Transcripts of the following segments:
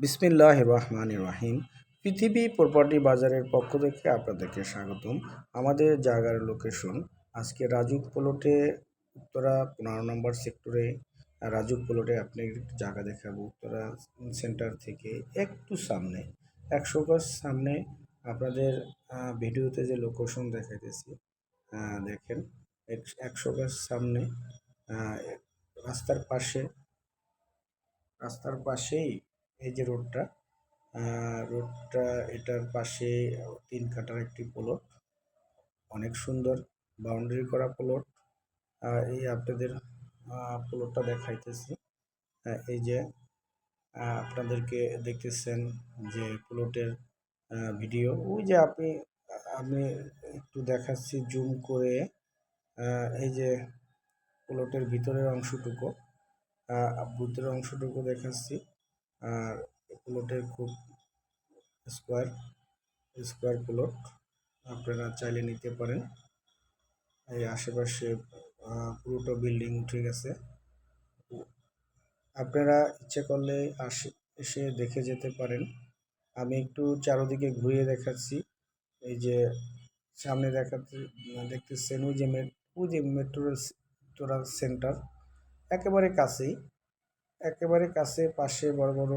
বিসমিল্লাহ রহমান রহিম পৃথিবী প্রপার্টি বাজারের পক্ষ থেকে আপনাদেরকে স্বাগতম। আমাদের জায়গার লোকেশন আজকে রাজুক প্লটে, উত্তরা পনেরো নম্বর সেক্টরে। রাজুক প্লটে আপনি জায়গা দেখাবো, উত্তরা সেন্টার থেকে একটু সামনে, একশো গজ সামনে আপনাদের ভিডিওতে যে লোকেশন দেখাইতেছি দেখেন, এক- একশো গজ সামনে রাস্তার পাশে, রাস্তার পাশেই এই যে রোডটা রোডটা এটার পাশে তিন কাটার একটি প্লট অনেক সুন্দর বাউন্ডারি করা প্লট এই আপনাদের প্লটটা দেখাইতেছি। এই যে আপনাদেরকে দেখতেছেন যে প্লটের ভিডিও ওই যে আপনি, আমি একটু দেখাচ্ছি জুম করে এই যে প্লটের ভিতরের অংশটুকু ভিতরের অংশটুকু দেখাচ্ছি। আর প্লটের খুব স্কোয়ার স্কোয়ার প্লট আপনারা চাইলে নিতে পারেন। এই আশেপাশে পুরোটা বিল্ডিং উঠে গেছে। আপনারা ইচ্ছে করলে আসে, এসে দেখে যেতে পারেন। আমি একটু চারোদিকে ঘুরিয়ে দেখাচ্ছি। এই যে সামনে দেখাতে দেখতেছেন ওই যে ওই যে মেট্রো সেন্টার একেবারে কাছেই। একেবারে কাছে, পাশে বড় বড়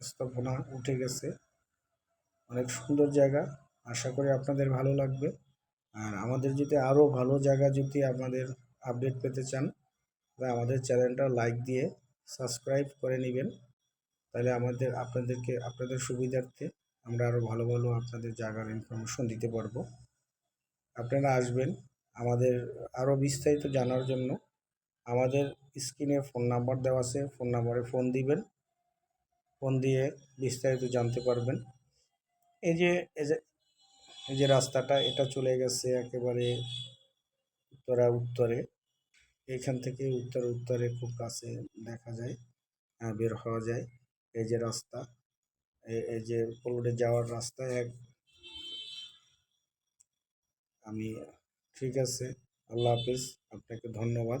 স্থাপনা উঠে গেছে। অনেক সুন্দর জায়গা। আশা করি আপনাদের ভালো লাগবে। আর আমাদের যদি আরও ভালো জায়গা যদি আপনাদের আপডেট পেতে চান, তাহলে আমাদের চ্যানেলটা লাইক দিয়ে সাবস্ক্রাইব করে নেবেন। তাহলে আমাদের, আপনাদেরকে, আপনাদের সুবিধার্থে আমরা আরও ভালো ভালো আপনাদের জায়গার ইনফরমেশন দিতে পারব। আপনারা আসবেন। আমাদের আরও বিস্তারিত জানার জন্য আমাদের স্ক্রিনে ফোন নাম্বার দেওয়া আছে, ফোন নাম্বারে ফোন দিবেন। ফোন দিয়ে বিস্তারিত জানতে পারবেন। এই যে এই যে রাস্তাটা, এটা চলে গেছে একেবারে উত্তরা উত্তরে। এখান থেকে উত্তর উত্তরে খুব কাছে দেখা যায় বের হওয়া যায়। এই যে রাস্তা এই যে পলটে যাওয়ার রাস্তা এক। আমি ঠিক আছে, আল্লাহ হাফিজ, আপনাকে ধন্যবাদ।